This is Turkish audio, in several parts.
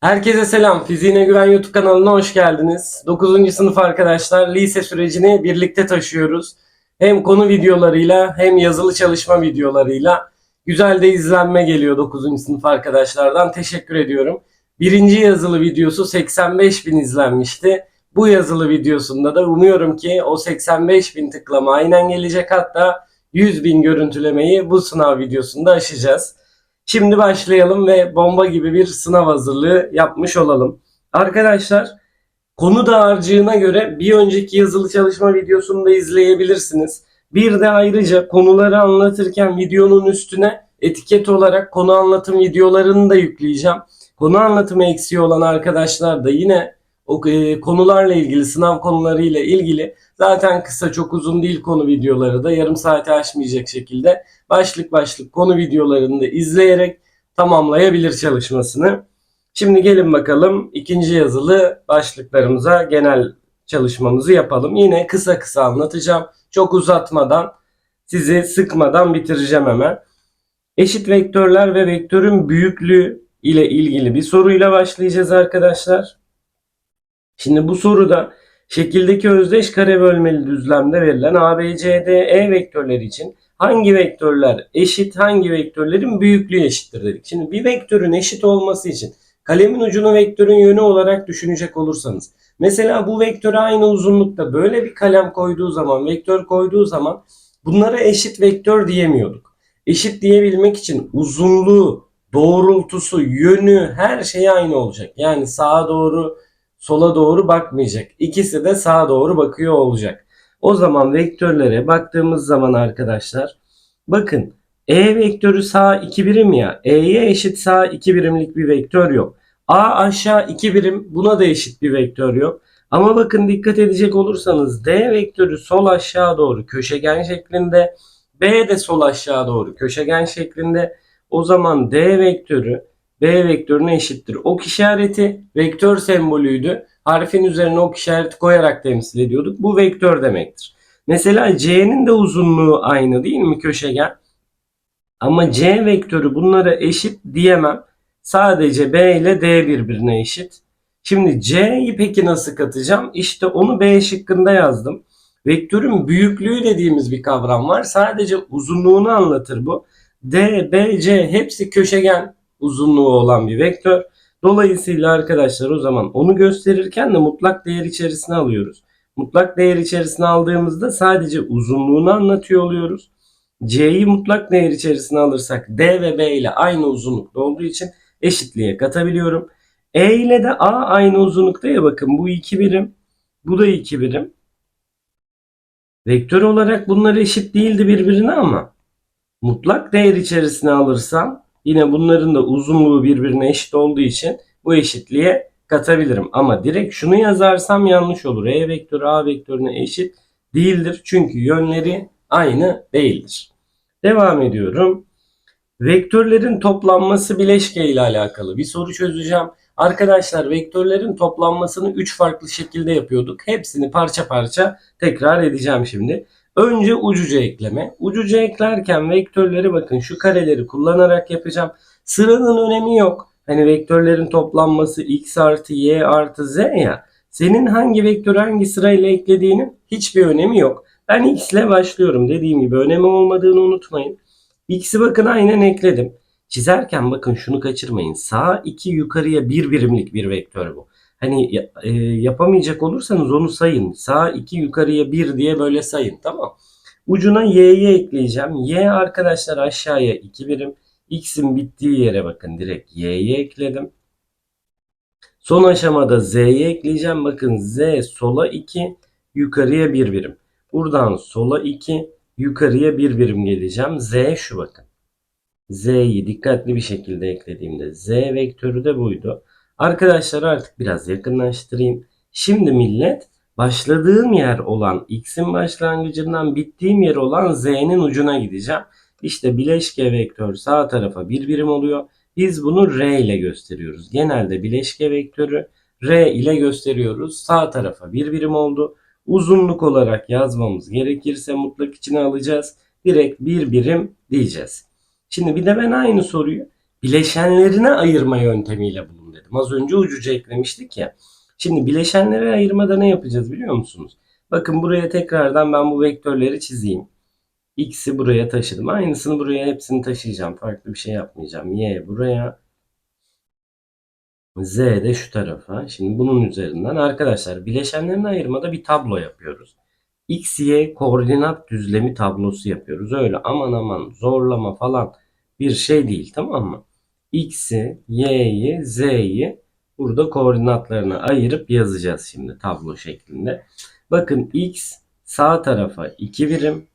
Herkese selam. Fiziğine Güven YouTube kanalına hoş geldiniz. 9. sınıf arkadaşlar lise sürecini birlikte taşıyoruz. Hem konu videolarıyla hem yazılı çalışma videolarıyla güzel de izlenme geliyor 9. sınıf arkadaşlardan. Teşekkür ediyorum. Birinci yazılı videosu 85 bin izlenmişti. Bu yazılı videosunda da umuyorum ki o 85 bin tıklama aynen gelecek. Hatta 100 bin görüntülemeyi bu sınav videosunda aşacağız. Şimdi başlayalım ve bomba gibi bir sınav hazırlığı yapmış olalım. Arkadaşlar konu dağarcığına göre bir önceki yazılı çalışma videosunu da izleyebilirsiniz. Bir de ayrıca konuları anlatırken videonun üstüne etiket olarak konu anlatım videolarını da yükleyeceğim. Konu anlatımı eksiği olan arkadaşlar da yine o e, konularla ilgili, sınav konularıyla ilgili zaten kısa çok uzun değil konu videoları da yarım saate aşmayacak şekilde başlık başlık konu videolarını da izleyerek tamamlayabilir çalışmasını. Şimdi gelin bakalım ikinci yazılı başlıklarımıza genel çalışmamızı yapalım. Yine kısa kısa anlatacağım. Çok uzatmadan, sizi sıkmadan bitireceğim hemen. Eşit vektörler ve vektörün büyüklüğü ile ilgili bir soruyla başlayacağız arkadaşlar. Şimdi bu soruda şekildeki özdeş kare bölmeli düzlemde verilen A, B, C, D, E vektörleri için hangi vektörler eşit, hangi vektörlerin büyüklüğü eşittir dedik. Şimdi bir vektörün eşit olması için kalemin ucunu vektörün yönü olarak düşünecek olursanız mesela bu vektöre aynı uzunlukta böyle bir kalem koyduğu zaman, vektör koyduğu zaman bunlara eşit vektör diyemiyorduk. Eşit diyebilmek için uzunluğu, doğrultusu, yönü her şey aynı olacak. Yani sağa doğru, sola doğru bakmayacak. İkisi de sağa doğru bakıyor olacak. O zaman vektörlere baktığımız zaman arkadaşlar bakın E vektörü sağ 2 birim ya. E'ye eşit sağ 2 birimlik bir vektör yok. A aşağı 2 birim buna da eşit bir vektör yok. Ama bakın dikkat edecek olursanız D vektörü sol aşağı doğru köşegen şeklinde. B de sol aşağı doğru köşegen şeklinde. O zaman D vektörü B vektörüne eşittir. Ok işareti vektör sembolüydü. Harfin üzerine ok işareti koyarak temsil ediyorduk. Bu vektör demektir. Mesela C'nin de uzunluğu aynı değil mi köşegen? Ama C vektörü bunlara eşit diyemem. Sadece B ile D birbirine eşit. Şimdi C'yi peki nasıl katacağım? İşte onu B şıkkında yazdım. Vektörün büyüklüğü dediğimiz bir kavram var. Sadece uzunluğunu anlatır bu. D, B, C hepsi köşegen uzunluğu olan bir vektör. Dolayısıyla arkadaşlar o zaman onu gösterirken de mutlak değer içerisine alıyoruz. Mutlak değer içerisine aldığımızda sadece uzunluğunu anlatıyor oluyoruz. C'yi mutlak değer içerisine alırsak D ve B ile aynı uzunlukta olduğu için eşitliğe katabiliyorum. E ile de A aynı uzunlukta ya bakın bu 2 birim. Bu da 2 birim. Vektör olarak bunlar eşit değildi birbirine ama mutlak değer içerisine alırsam yine bunların da uzunluğu birbirine eşit olduğu için bu eşitliğe katabilirim. Ama direkt şunu yazarsam yanlış olur. E vektörü A vektörüne eşit değildir. Çünkü yönleri aynı değildir. Devam ediyorum. Vektörlerin toplanması bileşke ile alakalı bir soru çözeceğim. Arkadaşlar vektörlerin toplanmasını 3 farklı şekilde yapıyorduk. Hepsini parça parça tekrar edeceğim şimdi. Önce ucuca ekleme. Ucuca eklerken vektörleri bakın şu kareleri kullanarak yapacağım. Sıranın önemi yok. Hani vektörlerin toplanması x artı y artı z ya. Senin hangi vektörü hangi sırayla eklediğinin hiçbir önemi yok. Ben x ile başlıyorum. Dediğim gibi önemi olmadığını unutmayın. X'i bakın aynen ekledim. Çizerken bakın şunu kaçırmayın. Sağ 2 yukarıya 1 birimlik bir vektör bu. Hani e, yapamayacak olursanız onu sayın. Sağ 2 yukarıya 1 diye böyle sayın. Tamam. Ucuna y'yi ekleyeceğim. Y arkadaşlar aşağıya 2 birim. X'in bittiği yere bakın direkt y'yi ekledim. Son aşamada z'yi ekleyeceğim. Bakın z sola 2 yukarıya 1 birim. Buradan sola 2 yukarıya 1 birim geleceğim. Z şu bakın. Z'yi dikkatli bir şekilde eklediğimde Z vektörü de buydu. Arkadaşlar artık biraz yakınlaştırayım. Şimdi millet başladığım yer olan X'in başlangıcından bittiğim yer olan Z'nin ucuna gideceğim. İşte bileşke vektör sağ tarafa bir birim oluyor. Biz bunu R ile gösteriyoruz. Genelde bileşke vektörü R ile gösteriyoruz. Sağ tarafa bir birim oldu. Uzunluk olarak yazmamız gerekirse mutlak içine alacağız. Direkt bir birim diyeceğiz. Şimdi bir de ben aynı soruyu bileşenlerine ayırma yöntemiyle bulundum. Dedim. Az önce ucuca eklemiştik ya. Şimdi bileşenlere ayırmada ne yapacağız biliyor musunuz? Bakın buraya tekrardan ben bu vektörleri çizeyim. X'i buraya taşıdım. Aynısını buraya hepsini taşıyacağım. Farklı bir şey yapmayacağım. Y buraya. Z de şu tarafa. Şimdi bunun üzerinden arkadaşlar bileşenlerini ayırmada bir tablo yapıyoruz. X, Y koordinat düzlemi tablosu yapıyoruz. Öyle aman aman zorlama falan bir şey değil tamam mı? X'i, Y'yi, Z'yi burada koordinatlarına ayırıp yazacağız şimdi tablo şeklinde. Bakın X sağ tarafa 2 birim,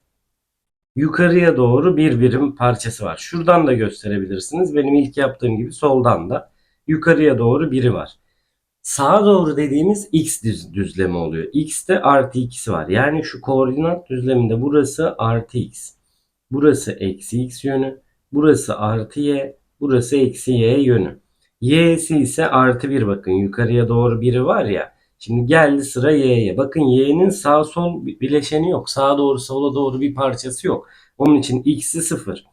yukarıya doğru bir birim parçası var. Şuradan da gösterebilirsiniz. Benim ilk yaptığım gibi soldan da yukarıya doğru biri var. Sağa doğru dediğimiz x düz, düzlemi oluyor. X'te artı x'i var. Yani şu koordinat düzleminde burası artı x. Burası eksi x yönü. Burası artı y. Burası eksi y yönü. Y'si ise artı 1 bakın. Yukarıya doğru biri var ya. Şimdi geldi sıra y'ye. Bakın y'nin sağ sol bileşeni yok. Sağa doğru sola doğru bir parçası yok. Onun için x'i 0.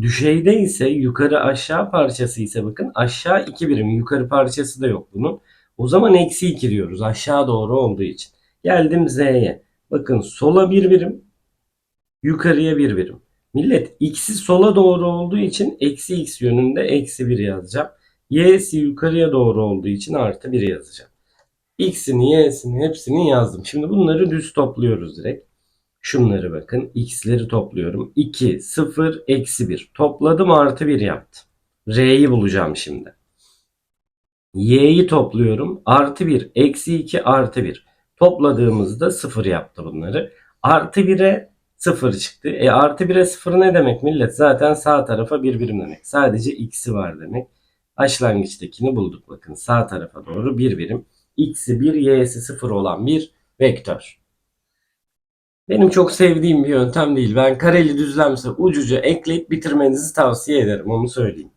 Düşeyde ise yukarı aşağı parçası ise bakın aşağı 2 birim. Yukarı parçası da yok bunun. O zaman eksi 2 diyoruz aşağı doğru olduğu için. Geldim z'ye. Bakın sola 1 birim. Yukarıya 1 birim. Millet x'i sola doğru olduğu için eksi x yönünde eksi 1 yazacağım. Y'si yukarıya doğru olduğu için artı 1 yazacağım. X'ini, Y'sini hepsini yazdım. Şimdi bunları düz topluyoruz direkt. Şunları bakın. X'leri topluyorum. 2, 0, eksi 1. Topladım artı 1 yaptı. R'yi bulacağım şimdi. Y'yi topluyorum. Artı 1, eksi 2, artı 1. Topladığımızda 0 yaptı bunları. Artı 1'e 0 çıktı. E artı 1'e 0 ne demek millet? Zaten sağ tarafa bir birim demek. Sadece x'i var demek. Başlangıçtakini bulduk bakın. Sağ tarafa doğru bir birim. X'i 1, Y'si 0 olan bir vektör. Benim çok sevdiğim bir yöntem değil. Ben kareli düzlemse ucuca ekleyip bitirmenizi tavsiye ederim. Onu söyleyeyim.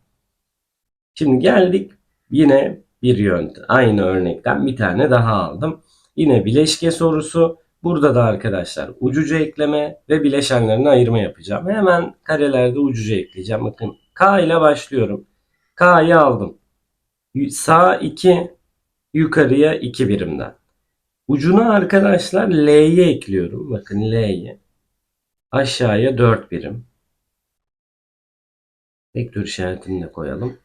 Şimdi geldik yine bir yöntem. Aynı örnekten bir tane daha aldım. Yine bileşke sorusu. Burada da arkadaşlar ucuca ekleme ve bileşenlerini ayırma yapacağım. Hemen karelerde ucuca ekleyeceğim. Bakın K ile başlıyorum. K'yı aldım. Sağ 2 yukarıya 2 birimden. Ucuna arkadaşlar L'yi ekliyorum. Bakın L'yi. Aşağıya 4 birim. Vektör işaretini de koyalım.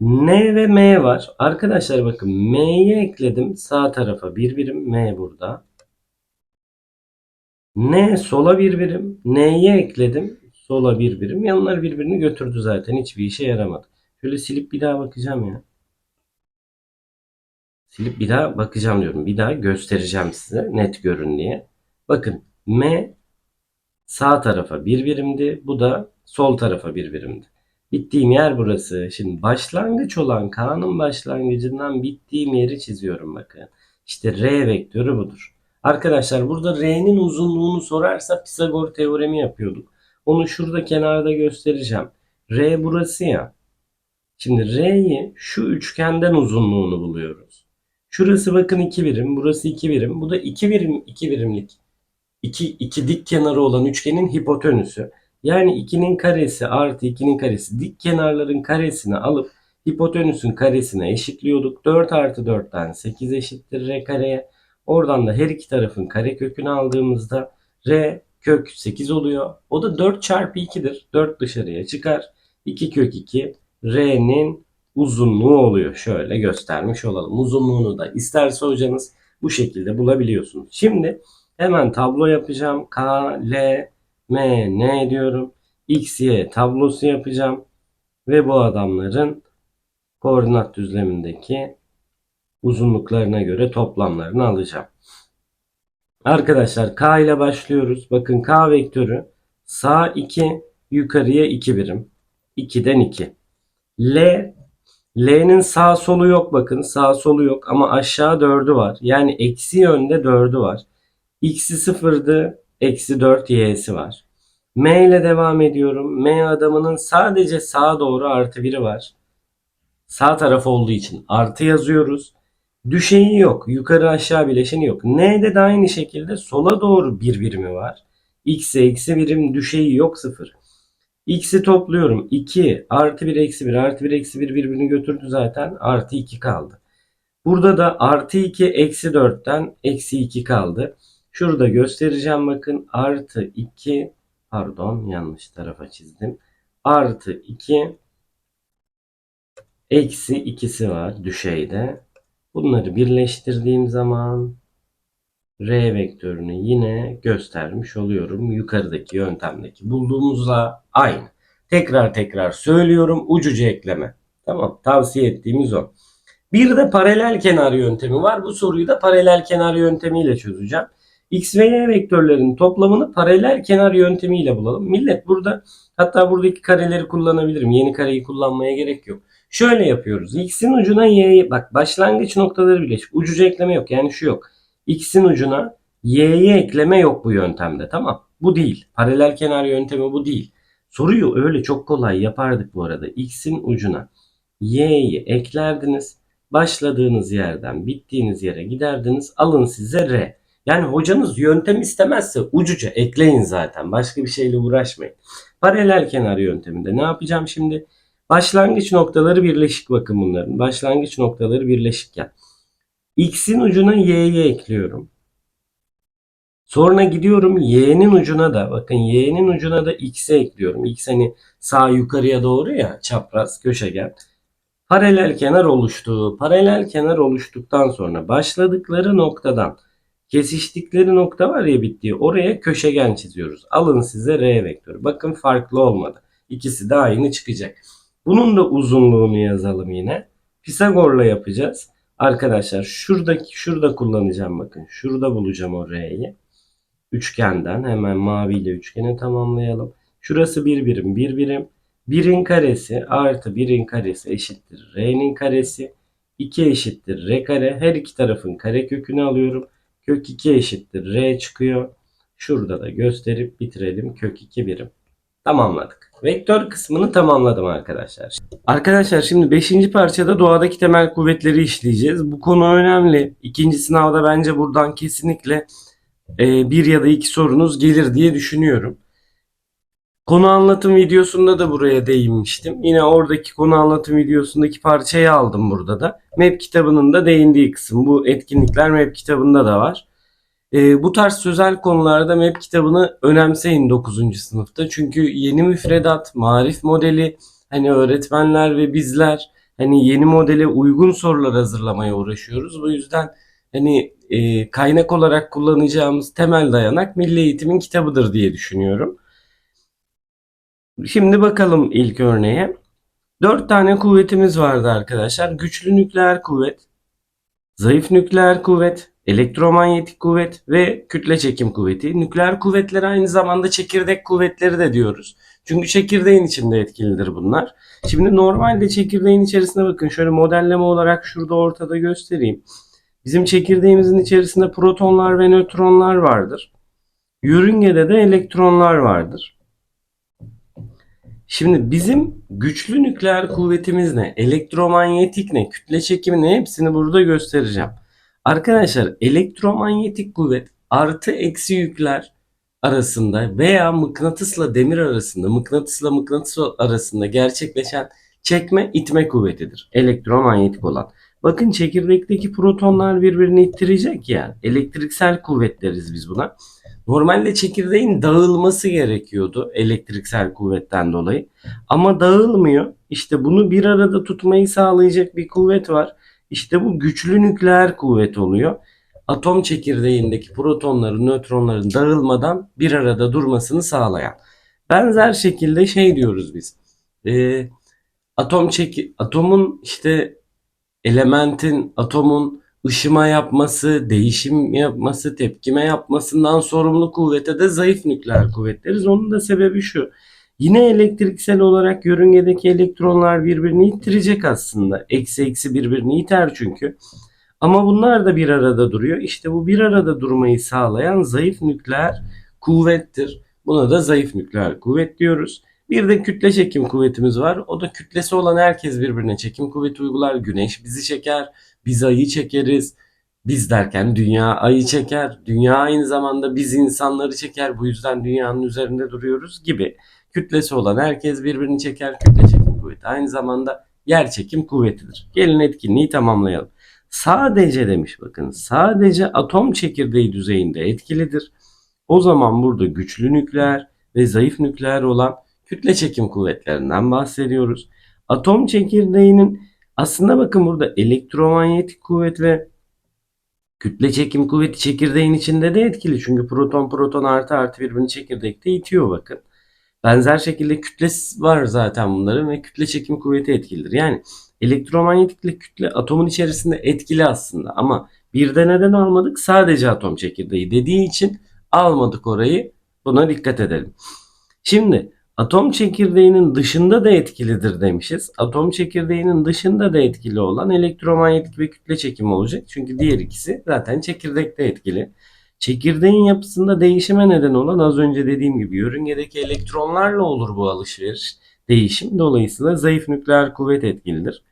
N ve M var. Arkadaşlar bakın M'yi ekledim. Sağ tarafa 1 birim. M burada. N sola 1 birim. N'yi ekledim. Sola 1 birim. Yanlar birbirini götürdü zaten. Hiçbir işe yaramadı. Şöyle silip bir daha bakacağım ya. Silip bir daha bakacağım diyorum. Bir daha göstereceğim size net görün diye. Bakın M sağ tarafa bir birimdi. Bu da sol tarafa bir birimdi. Bittiğim yer burası. Şimdi başlangıç olan K'nın başlangıcından bittiğim yeri çiziyorum bakın. İşte R vektörü budur. Arkadaşlar burada R'nin uzunluğunu sorarsa Pisagor teoremi yapıyorduk. Onu şurada kenarda göstereceğim. R burası ya. Şimdi R'yi şu üçgenden uzunluğunu buluyoruz. Şurası bakın 2 birim, burası 2 birim. Bu da 2 birim, 2 birimlik. 2 iki dik kenarı olan üçgenin hipotenüsü. Yani 2'nin karesi artı 2'nin karesi dik kenarların karesini alıp hipotenüsün karesine eşitliyorduk. 4 artı 4'ten 8 eşittir r kareye. Oradan da her iki tarafın kare kökünü aldığımızda r kök 8 oluyor. O da 4 çarpı 2'dir. 4 dışarıya çıkar. 2 kök 2 r'nin uzunluğu oluyor. Şöyle göstermiş olalım. Uzunluğunu da isterse hocanız bu şekilde bulabiliyorsunuz. Şimdi hemen tablo yapacağım. K, L, M, N diyorum. X, Y tablosu yapacağım. Ve bu adamların koordinat düzlemindeki uzunluklarına göre toplamlarını alacağım. Arkadaşlar K ile başlıyoruz. Bakın K vektörü sağ 2 yukarıya 2 birim. 2'den 2. L L'nin sağ solu yok bakın. Sağ solu yok ama aşağı 4'ü var. Yani eksi yönde 4'ü var. X'i 0'dı. Eksi 4 Y'si var. M ile devam ediyorum. M adamının sadece sağa doğru artı 1'i var. Sağ taraf olduğu için artı yazıyoruz. Düşeyi yok. Yukarı aşağı bileşeni yok. N'de de aynı şekilde sola doğru bir birimi var. X'e eksi birim düşeyi yok 0. X'i topluyorum. 2 artı 1 eksi 1 artı 1 eksi 1 birbirini götürdü zaten. Artı 2 kaldı. Burada da artı 2 eksi 4'ten eksi 2 kaldı. Şurada göstereceğim bakın. Artı 2 pardon yanlış tarafa çizdim. Artı 2 eksi 2'si var düşeyde. Bunları birleştirdiğim zaman R vektörünü yine göstermiş oluyorum. Yukarıdaki yöntemdeki bulduğumuzla aynı. Tekrar tekrar söylüyorum ucucu ekleme. Tamam tavsiye ettiğimiz o. Bir de paralel kenar yöntemi var. Bu soruyu da paralel kenar yöntemiyle çözeceğim. X ve Y vektörlerinin toplamını paralel kenar yöntemiyle bulalım. Millet burada hatta buradaki kareleri kullanabilirim. Yeni kareyi kullanmaya gerek yok. Şöyle yapıyoruz. X'in ucuna Y'yi bak başlangıç noktaları birleşik. Ucucu ekleme yok. Yani şu yok. X'in ucuna Y'yi ekleme yok bu yöntemde. Tamam. Bu değil. Paralel kenar yöntemi bu değil. Soruyu öyle çok kolay yapardık bu arada. X'in ucuna Y'yi eklerdiniz. Başladığınız yerden bittiğiniz yere giderdiniz. Alın size R. Yani hocanız yöntem istemezse ucuca ekleyin zaten. Başka bir şeyle uğraşmayın. Paralel kenar yönteminde ne yapacağım şimdi? Başlangıç noktaları birleşik bakın bunların. Başlangıç noktaları birleşikken. X'in ucuna Y'yi ekliyorum. Sonra gidiyorum Y'nin ucuna da bakın Y'nin ucuna da X'i ekliyorum. X hani sağ yukarıya doğru ya çapraz köşegen. Paralel kenar oluştu. Paralel kenar oluştuktan sonra başladıkları noktadan kesiştikleri nokta var ya bittiği oraya köşegen çiziyoruz. Alın size R vektörü. Bakın farklı olmadı. İkisi de aynı çıkacak. Bunun da uzunluğunu yazalım yine. Pisagor'la yapacağız. Arkadaşlar şuradaki şurada kullanacağım bakın. Şurada bulacağım o R'yi. Üçgenden hemen maviyle üçgeni tamamlayalım. Şurası bir birim bir birim. 1'in karesi artı 1'in karesi eşittir R'nin karesi. 2 eşittir R kare. Her iki tarafın kare kökünü alıyorum. Kök 2 eşittir R çıkıyor. Şurada da gösterip bitirelim. Kök 2 birim. Tamamladık. Vektör kısmını tamamladım arkadaşlar. Arkadaşlar şimdi 5. parçada doğadaki temel kuvvetleri işleyeceğiz. Bu konu önemli. İkinci sınavda bence buradan kesinlikle e, bir ya da iki sorunuz gelir diye düşünüyorum. Konu anlatım videosunda da buraya değinmiştim. Yine oradaki konu anlatım videosundaki parçayı aldım burada da. MEP kitabının da değindiği kısım. Bu etkinlikler MEP kitabında da var. E, bu tarz sözel konularda MEP kitabını önemseyin 9. sınıfta. Çünkü yeni müfredat, marif modeli, hani öğretmenler ve bizler hani yeni modele uygun sorular hazırlamaya uğraşıyoruz. Bu yüzden hani e, kaynak olarak kullanacağımız temel dayanak Milli Eğitim'in kitabıdır diye düşünüyorum. Şimdi bakalım ilk örneğe. Dört tane kuvvetimiz vardı arkadaşlar. Güçlü nükleer kuvvet, zayıf nükleer kuvvet, elektromanyetik kuvvet ve kütle çekim kuvveti. Nükleer kuvvetler aynı zamanda çekirdek kuvvetleri de diyoruz. Çünkü çekirdeğin içinde etkilidir bunlar. Şimdi normalde çekirdeğin içerisine bakın şöyle modelleme olarak şurada ortada göstereyim. Bizim çekirdeğimizin içerisinde protonlar ve nötronlar vardır. Yörüngede de elektronlar vardır. Şimdi bizim güçlü nükleer kuvvetimiz ne? Elektromanyetik ne? Kütle çekimi ne? Hepsini burada göstereceğim. Arkadaşlar elektromanyetik kuvvet artı eksi yükler arasında veya mıknatısla demir arasında, mıknatısla mıknatıs arasında gerçekleşen çekme itme kuvvetidir. Elektromanyetik olan. Bakın çekirdekteki protonlar birbirini ittirecek ya. Elektriksel kuvvet deriz biz buna. Normalde çekirdeğin dağılması gerekiyordu elektriksel kuvvetten dolayı. Ama dağılmıyor. İşte bunu bir arada tutmayı sağlayacak bir kuvvet var. İşte bu güçlü nükleer kuvvet oluyor. Atom çekirdeğindeki protonların, nötronların dağılmadan bir arada durmasını sağlayan. Benzer şekilde şey diyoruz biz. E, atom çeki atomun işte elementin, atomun ışıma yapması, değişim yapması, tepkime yapmasından sorumlu kuvvete de zayıf nükleer kuvvet deriz. Onun da sebebi şu. Yine elektriksel olarak yörüngedeki elektronlar birbirini ittirecek aslında. Eksi eksi birbirini iter çünkü. Ama bunlar da bir arada duruyor. İşte bu bir arada durmayı sağlayan zayıf nükleer kuvvettir. Buna da zayıf nükleer kuvvet diyoruz. Bir de kütle çekim kuvvetimiz var. O da kütlesi olan herkes birbirine çekim kuvveti uygular. Güneş bizi çeker, biz ayı çekeriz. Biz derken dünya ayı çeker. Dünya aynı zamanda biz insanları çeker. Bu yüzden dünyanın üzerinde duruyoruz gibi. Kütlesi olan herkes birbirini çeker. Kütle çekim kuvveti aynı zamanda yer çekim kuvvetidir. Gelin etkinliği tamamlayalım. Sadece demiş bakın sadece atom çekirdeği düzeyinde etkilidir. O zaman burada güçlü nükleer ve zayıf nükleer olan kütle çekim kuvvetlerinden bahsediyoruz. Atom çekirdeğinin aslında bakın burada elektromanyetik kuvvet ve kütle çekim kuvveti çekirdeğin içinde de etkili. Çünkü proton proton artı artı birbirini çekirdekte itiyor bakın. Benzer şekilde kütlesi var zaten bunların ve kütle çekim kuvveti etkilidir. Yani elektromanyetikle kütle atomun içerisinde etkili aslında ama bir de neden almadık? Sadece atom çekirdeği dediği için almadık orayı. Buna dikkat edelim. Şimdi atom çekirdeğinin dışında da etkilidir demişiz. Atom çekirdeğinin dışında da etkili olan elektromanyetik ve kütle çekimi olacak. Çünkü diğer ikisi zaten çekirdekte etkili. Çekirdeğin yapısında değişime neden olan az önce dediğim gibi yörüngedeki elektronlarla olur bu alışveriş değişim. Dolayısıyla zayıf nükleer kuvvet etkilidir.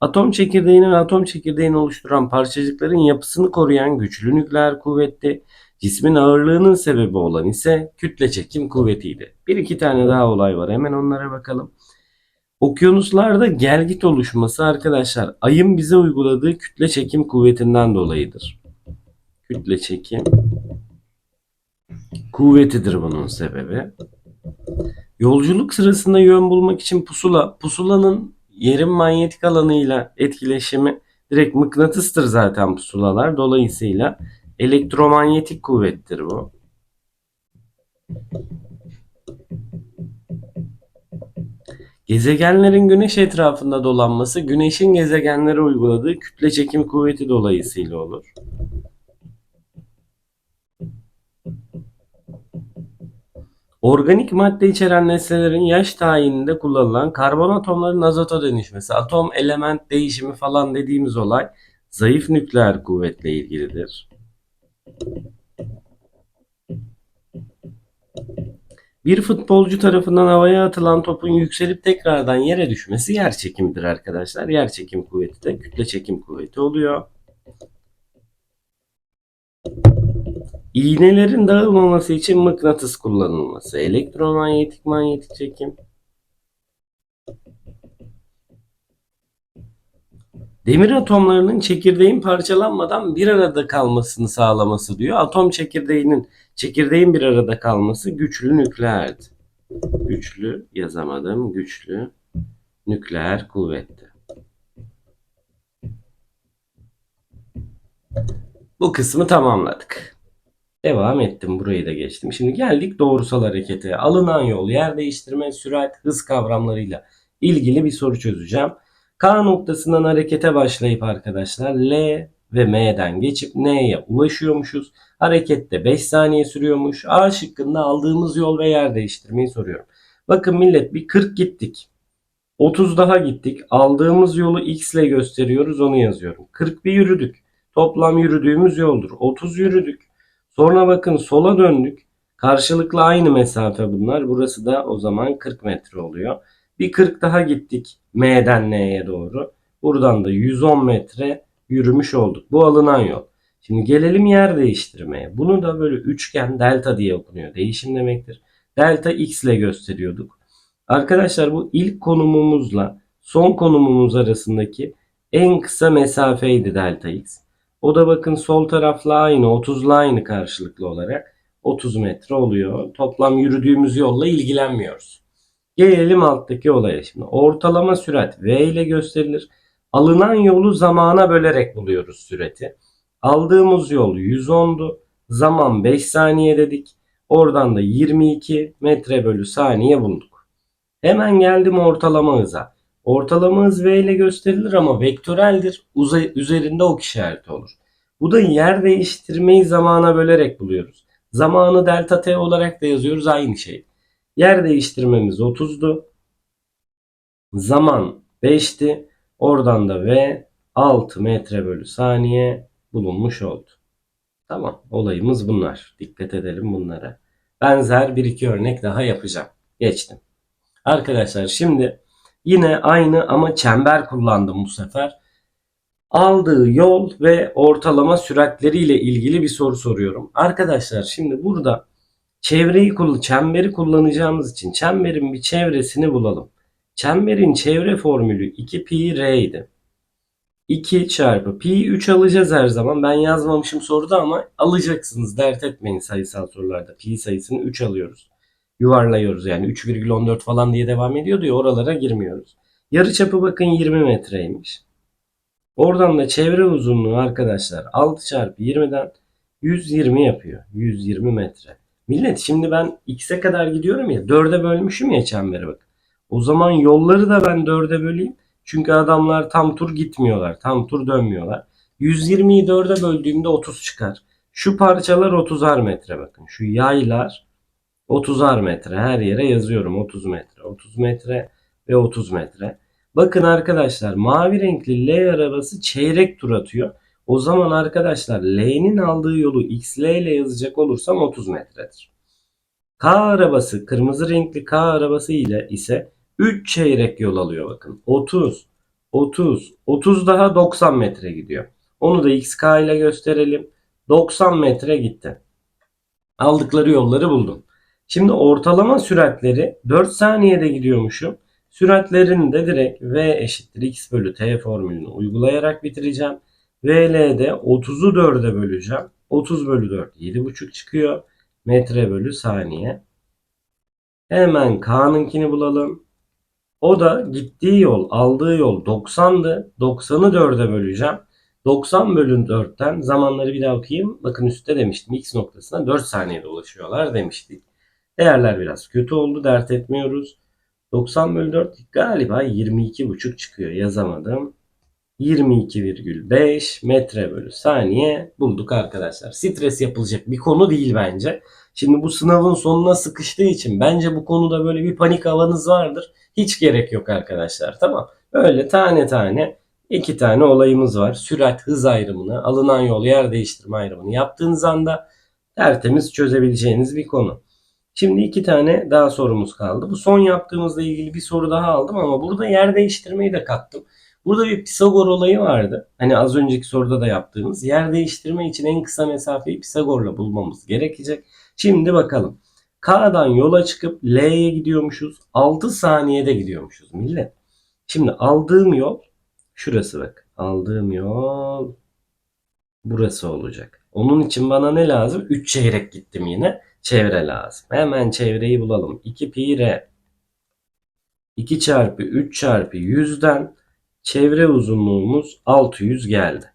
Atom çekirdeğini ve atom çekirdeğini oluşturan parçacıkların yapısını koruyan güçlü nükleer kuvvetti. Cismin ağırlığının sebebi olan ise kütle çekim kuvvetiydi. Bir iki tane daha olay var. Hemen onlara bakalım. Okyanuslarda gelgit oluşması arkadaşlar ayın bize uyguladığı kütle çekim kuvvetinden dolayıdır. Kütle çekim kuvvetidir bunun sebebi. Yolculuk sırasında yön bulmak için pusula, pusulanın yerin manyetik alanıyla etkileşimi direkt mıknatıstır zaten pusulalar. Dolayısıyla elektromanyetik kuvvettir bu. Gezegenlerin güneş etrafında dolanması güneşin gezegenlere uyguladığı kütle çekim kuvveti dolayısıyla olur. Organik madde içeren nesnelerin yaş tayininde kullanılan karbon atomlarının azota dönüşmesi, atom element değişimi falan dediğimiz olay zayıf nükleer kuvvetle ilgilidir. Bir futbolcu tarafından havaya atılan topun yükselip tekrardan yere düşmesi yer çekimidir arkadaşlar. Yer çekim kuvveti de kütle çekim kuvveti oluyor. İğnelerin dağılmaması için mıknatıs kullanılması. Elektromanyetik manyetik çekim. Demir atomlarının çekirdeğin parçalanmadan bir arada kalmasını sağlaması diyor. Atom çekirdeğinin çekirdeğin bir arada kalması güçlü nükleerdi. Güçlü yazamadım. Güçlü nükleer kuvvetti. Bu kısmı tamamladık. Devam ettim. Burayı da geçtim. Şimdi geldik doğrusal harekete. Alınan yol, yer değiştirme, sürat, hız kavramlarıyla ilgili bir soru çözeceğim. K noktasından harekete başlayıp arkadaşlar L ve M'den geçip N'ye ulaşıyormuşuz. Harekette 5 saniye sürüyormuş. A şıkkında aldığımız yol ve yer değiştirmeyi soruyorum. Bakın millet bir 40 gittik. 30 daha gittik. Aldığımız yolu X ile gösteriyoruz onu yazıyorum. 40 bir yürüdük. Toplam yürüdüğümüz yoldur. 30 yürüdük. Sonra bakın sola döndük. Karşılıklı aynı mesafe bunlar. Burası da o zaman 40 metre oluyor. Bir 40 daha gittik M'den N'ye doğru. Buradan da 110 metre yürümüş olduk. Bu alınan yol. Şimdi gelelim yer değiştirmeye. Bunu da böyle üçgen delta diye okunuyor. Değişim demektir. Delta x ile gösteriyorduk. Arkadaşlar bu ilk konumumuzla son konumumuz arasındaki en kısa mesafeydi delta x. O da bakın sol tarafla aynı 30'la aynı karşılıklı olarak 30 metre oluyor. Toplam yürüdüğümüz yolla ilgilenmiyoruz. Gelelim alttaki olaya şimdi. Ortalama sürat V ile gösterilir. Alınan yolu zamana bölerek buluyoruz süreti. Aldığımız yol 110'du. Zaman 5 saniye dedik. Oradan da 22 metre bölü saniye bulduk. Hemen geldim ortalama hıza. Ortalama hız V ile gösterilir ama vektöreldir. Uzay, üzerinde ok işareti olur. Bu da yer değiştirmeyi zamana bölerek buluyoruz. Zamanı delta t olarak da yazıyoruz aynı şey. Yer değiştirmemiz 30'du. Zaman 5'ti. Oradan da V 6 metre bölü saniye bulunmuş oldu. Tamam olayımız bunlar. Dikkat edelim bunlara. Benzer bir iki örnek daha yapacağım. Geçtim. Arkadaşlar şimdi yine aynı ama çember kullandım bu sefer. Aldığı yol ve ortalama süratleriyle ilgili bir soru soruyorum. Arkadaşlar şimdi burada çevreyi kull- çemberi kullanacağımız için çemberin bir çevresini bulalım. Çemberin çevre formülü 2 pi r idi. 2 çarpı pi 3 alacağız her zaman. Ben yazmamışım soruda ama alacaksınız. Dert etmeyin sayısal sorularda. Pi sayısını 3 alıyoruz. Yuvarlıyoruz yani 3,14 falan diye devam ediyordu ya oralara girmiyoruz. Yarıçapı bakın 20 metreymiş. Oradan da çevre uzunluğu arkadaşlar 6 çarpı 20'den 120 yapıyor. 120 metre. Millet şimdi ben x'e kadar gidiyorum ya 4'e bölmüşüm ya çemberi bak. O zaman yolları da ben 4'e böleyim. Çünkü adamlar tam tur gitmiyorlar. Tam tur dönmüyorlar. 120'yi 4'e böldüğümde 30 çıkar. Şu parçalar 30'ar metre bakın. Şu yaylar 30'ar metre. Her yere yazıyorum 30 metre. 30 metre ve 30 metre. Bakın arkadaşlar mavi renkli L arabası çeyrek tur atıyor. O zaman arkadaşlar L'nin aldığı yolu XL ile yazacak olursam 30 metredir. K arabası kırmızı renkli K arabası ile ise 3 çeyrek yol alıyor bakın. 30, 30, 30 daha 90 metre gidiyor. Onu da XK ile gösterelim. 90 metre gitti. Aldıkları yolları buldum. Şimdi ortalama süratleri 4 saniyede gidiyormuşum. Süratlerini de direkt V eşittir x bölü t formülünü uygulayarak bitireceğim. VL'de 30'u 4'e böleceğim. 30 bölü 4 7,5 çıkıyor. Metre bölü saniye. Hemen K'nınkini bulalım. O da gittiği yol, aldığı yol 90'dı. 90'ı 4'e böleceğim. 90 bölü 4'ten zamanları bir daha okuyayım. Bakın üstte demiştim x noktasına 4 saniyede ulaşıyorlar demiştik. Değerler biraz kötü oldu dert etmiyoruz. 90 bölü 4 galiba 22,5 çıkıyor yazamadım. 22,5 metre bölü saniye bulduk arkadaşlar. Stres yapılacak bir konu değil bence. Şimdi bu sınavın sonuna sıkıştığı için bence bu konuda böyle bir panik havanız vardır. Hiç gerek yok arkadaşlar tamam. Öyle tane tane iki tane olayımız var. Sürat hız ayrımını, alınan yol yer değiştirme ayrımını yaptığınız anda tertemiz çözebileceğiniz bir konu. Şimdi iki tane daha sorumuz kaldı. Bu son yaptığımızla ilgili bir soru daha aldım ama burada yer değiştirmeyi de kattım. Burada bir Pisagor olayı vardı. Hani az önceki soruda da yaptığımız. Yer değiştirme için en kısa mesafeyi Pisagor'la bulmamız gerekecek. Şimdi bakalım. K'dan yola çıkıp L'ye gidiyormuşuz. 6 saniyede gidiyormuşuz millet. Şimdi aldığım yol şurası bak. Aldığım yol burası olacak. Onun için bana ne lazım? 3 çeyrek gittim yine. Çevre lazım. Hemen çevreyi bulalım. 2 pi r 2 çarpı 3 çarpı 100'den çevre uzunluğumuz 600 geldi.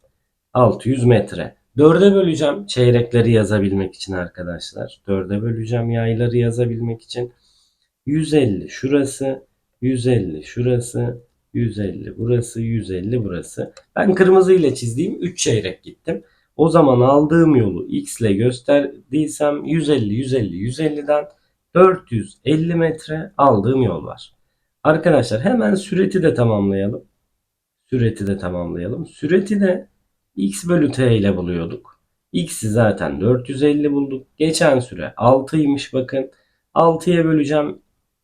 600 metre. 4'e böleceğim çeyrekleri yazabilmek için arkadaşlar. 4'e böleceğim yayları yazabilmek için. 150 şurası, 150 şurası, 150 burası, 150 burası. Ben kırmızı ile çizdiğim 3 çeyrek gittim. O zaman aldığım yolu x ile gösterdiysem 150, 150, 150'den 450 metre aldığım yol var. Arkadaşlar hemen süreti de tamamlayalım. Süreti de tamamlayalım. Süreti de x bölü t ile buluyorduk. x'i zaten 450 bulduk. Geçen süre 6'ymış bakın. 6'ya böleceğim.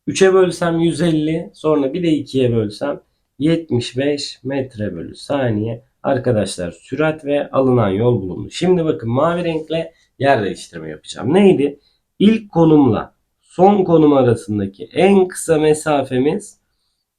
3'e bölsem 150 sonra bir de 2'ye bölsem 75 metre bölü saniye. Arkadaşlar sürat ve alınan yol bulundu. Şimdi bakın mavi renkle yer değiştirme yapacağım. Neydi? İlk konumla son konum arasındaki en kısa mesafemiz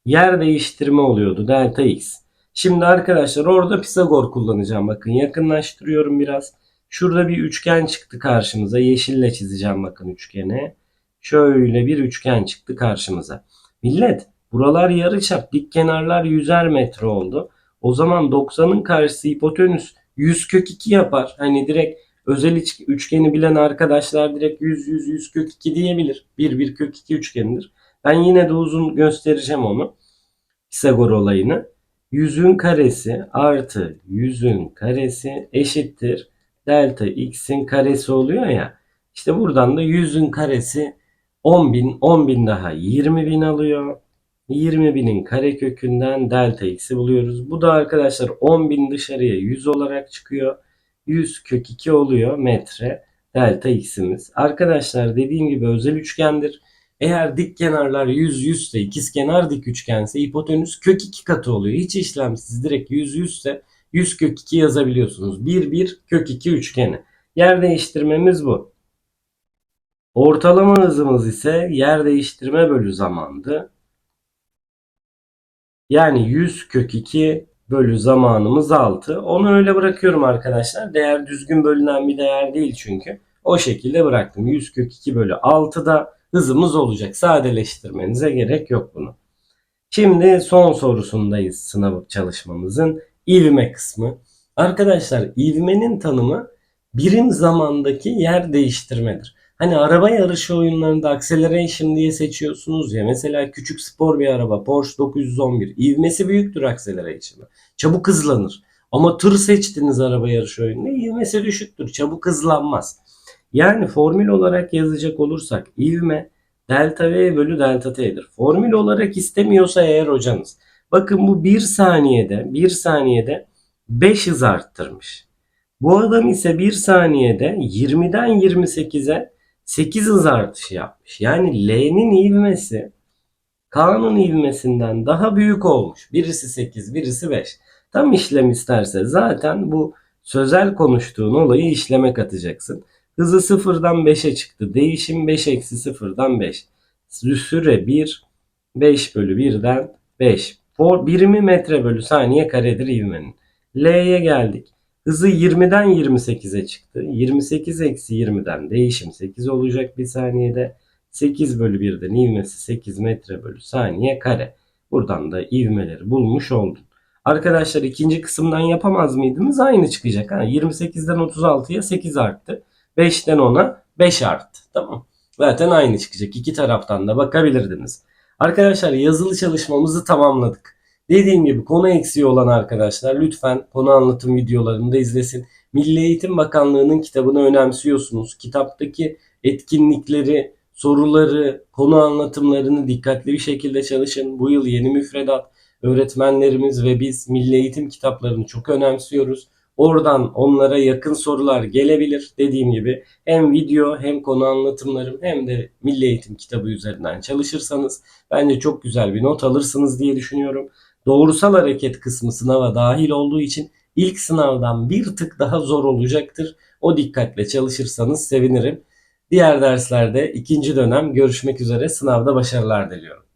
yer değiştirme oluyordu. Delta x. Şimdi arkadaşlar orada Pisagor kullanacağım. Bakın yakınlaştırıyorum biraz. Şurada bir üçgen çıktı karşımıza. Yeşille çizeceğim bakın üçgeni. Şöyle bir üçgen çıktı karşımıza. Millet buralar yarıçap dik kenarlar 100'er metre oldu. O zaman 90'ın karşısı hipotenüs 100 kök 2 yapar. Hani direkt özel üçgeni bilen arkadaşlar direkt 100 100 100 kök 2 diyebilir. 1 1 kök 2 üçgenidir. Ben yine de uzun göstereceğim onu. Pisagor olayını. 100'ün karesi artı 100'ün karesi eşittir. Delta x'in karesi oluyor ya. İşte buradan da 100'ün karesi 10.000 10.000 daha 20.000 alıyor. 20.000'in karekökünden delta x'i buluyoruz. Bu da arkadaşlar 10.000 dışarıya 100 olarak çıkıyor. 100 kök 2 oluyor metre delta x'imiz. Arkadaşlar dediğim gibi özel üçgendir. Eğer dik kenarlar 100 100 ise ikizkenar dik üçgense hipotenüs kök 2 katı oluyor. Hiç işlemsiz direkt 100 100 ise 100 kök 2 yazabiliyorsunuz. 1 1 kök 2 üçgeni. Yer değiştirmemiz bu. Ortalama hızımız ise yer değiştirme bölü zamandı. Yani 100 kök 2 bölü zamanımız 6. Onu öyle bırakıyorum arkadaşlar. Değer düzgün bölünen bir değer değil çünkü. O şekilde bıraktım. 100 kök 2 bölü 6'da hızımız olacak. Sadeleştirmenize gerek yok bunu. Şimdi son sorusundayız sınav çalışmamızın. İvme kısmı. Arkadaşlar ivmenin tanımı birim zamandaki yer değiştirmedir. Hani araba yarışı oyunlarında acceleration diye seçiyorsunuz ya. Mesela küçük spor bir araba Porsche 911. ivmesi büyüktür acceleration'ı. Çabuk hızlanır. Ama tır seçtiniz araba yarışı oyununda ivmesi düşüktür. Çabuk hızlanmaz. Yani formül olarak yazacak olursak ivme delta V bölü delta T'dir. Formül olarak istemiyorsa eğer hocanız. Bakın bu 1 saniyede 1 saniyede 5 hız arttırmış. Bu adam ise 1 saniyede 20'den 28'e 8 hız artışı yapmış. Yani L'nin ivmesi K'nın ivmesinden daha büyük olmuş. Birisi 8, birisi 5. Tam işlem isterse zaten bu sözel konuştuğun olayı işleme katacaksın. Hızı sıfırdan 5'e çıktı. Değişim 5 eksi sıfırdan 5. Süre 1, 5 bölü 1'den 5. For, birimi metre bölü saniye karedir ivmenin. L'ye geldik. Hızı 20'den 28'e çıktı. 28 eksi 20'den değişim 8 olacak bir saniyede. 8 bölü 1'den ivmesi 8 metre bölü saniye kare. Buradan da ivmeleri bulmuş oldun. Arkadaşlar ikinci kısımdan yapamaz mıydınız? Aynı çıkacak. Ha? 28'den 36'ya 8 arttı. 5'ten 10'a 5 arttı. Tamam. Zaten aynı çıkacak. İki taraftan da bakabilirdiniz. Arkadaşlar yazılı çalışmamızı tamamladık. Dediğim gibi konu eksiği olan arkadaşlar lütfen konu anlatım videolarını da izlesin. Milli Eğitim Bakanlığı'nın kitabını önemsiyorsunuz. Kitaptaki etkinlikleri, soruları, konu anlatımlarını dikkatli bir şekilde çalışın. Bu yıl yeni müfredat, öğretmenlerimiz ve biz milli eğitim kitaplarını çok önemsiyoruz. Oradan onlara yakın sorular gelebilir. Dediğim gibi hem video hem konu anlatımlarım hem de milli eğitim kitabı üzerinden çalışırsanız bence çok güzel bir not alırsınız diye düşünüyorum. Doğrusal hareket kısmı sınava dahil olduğu için ilk sınavdan bir tık daha zor olacaktır. O dikkatle çalışırsanız sevinirim. Diğer derslerde ikinci dönem görüşmek üzere sınavda başarılar diliyorum.